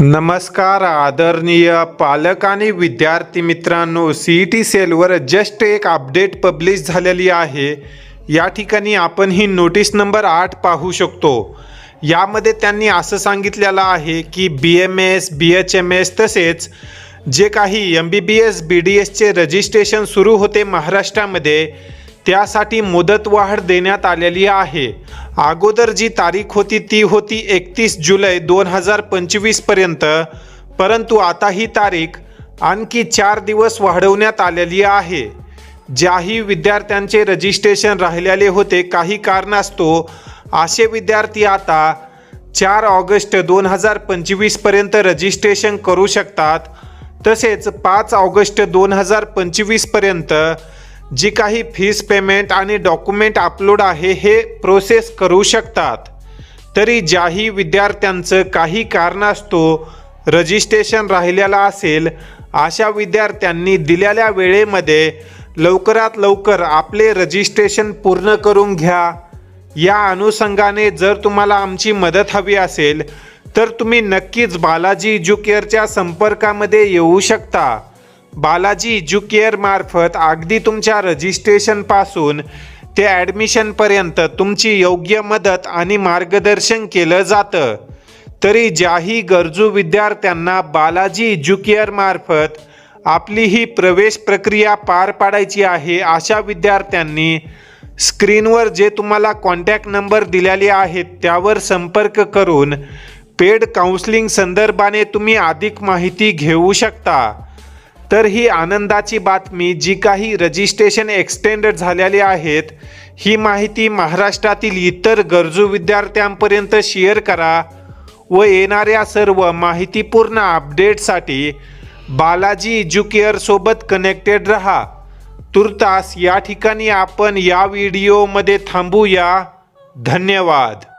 नमस्कार आदरणीय पालक आणि विद्यार्थी मित्रांनो सी ई टी सेलवर जस्ट एक अपडेट पब्लिश झालेली आहे. या ठिकाणी आपण ही नोटीस नंबर आठ पाहू शकतो. यामध्ये त्यांनी असं सांगितलेलं आहे की B M S B H M S तसेच जे काही M B B S B D एसचे रजिस्ट्रेशन सुरू होते महाराष्ट्रामध्ये त्यासाठी मुदतवाढ देण्यात आलेली आहे. अगोदर जी तारीख होती ती होती एकतीस जुलै दोन हजार पंचवीसपर्यंत परंतु आता ही तारीख आणखी चार दिवस वाढवण्यात आलेली आहे. ज्याही विद्यार्थ्यांचे रजिस्ट्रेशन राहिलेले होते काही कारणास्तव असे विद्यार्थी आता चार ऑगस्ट दोन हजार पंचवीसपर्यंत रजिस्ट्रेशन करू शकतात. तसेच पाच ऑगस्ट दोन हजार पंचवीसपर्यंत जी काही फीस पेमेंट आणि डॉक्युमेंट अपलोड आहे हे प्रोसेस करू शकतात. तरी ज्याही विद्यार्थ्यांचं काही कारणास्तव रजिस्ट्रेशन राहिलेलं असेल अशा विद्यार्थ्यांनी दिलेल्या वेळेमध्ये लवकरात लवकर आपले रजिस्ट्रेशन पूर्ण करून घ्या. या अनुषंगाने जर तुम्हाला आमची मदत हवी असेल तर तुम्ही नक्कीच बालाजी एज्युकेअरच्या संपर्कामध्ये येऊ शकता. बालाजी एज्युकेअर मार्फत अगदी तुमच्या रजिस्ट्रेशनपासून ते ॲडमिशनपर्यंत तुमची योग्य मदत आणि मार्गदर्शन केलं जातं. तरी ज्याही गरजू विद्यार्थ्यांना बालाजी एज्युकेअर मार्फत आपली ही प्रवेश प्रक्रिया पार पाडायची आहे अशा विद्यार्थ्यांनी स्क्रीनवर जे तुम्हाला कॉन्टॅक्ट नंबर दिलेले आहेत त्यावर संपर्क करून पेड काउन्सिलिंग संदर्भाने तुम्ही अधिक माहिती घेऊ शकता. तर ही आनंदाची बातमी जी काही रजिस्ट्रेशन एक्सटेंडेड झालेली आहेत ही माहिती महाराष्ट्रातील इतर गरजू विद्यार्थ्यांपर्यंत शेअर करा व येणाऱ्या सर्व माहितीपूर्ण अपडेटसाठी बालाजी एज्युकेअरसोबत कनेक्टेड रहा. तुर्तास या ठिकाणी आपण या व्हिडिओमध्ये थांबूया. धन्यवाद.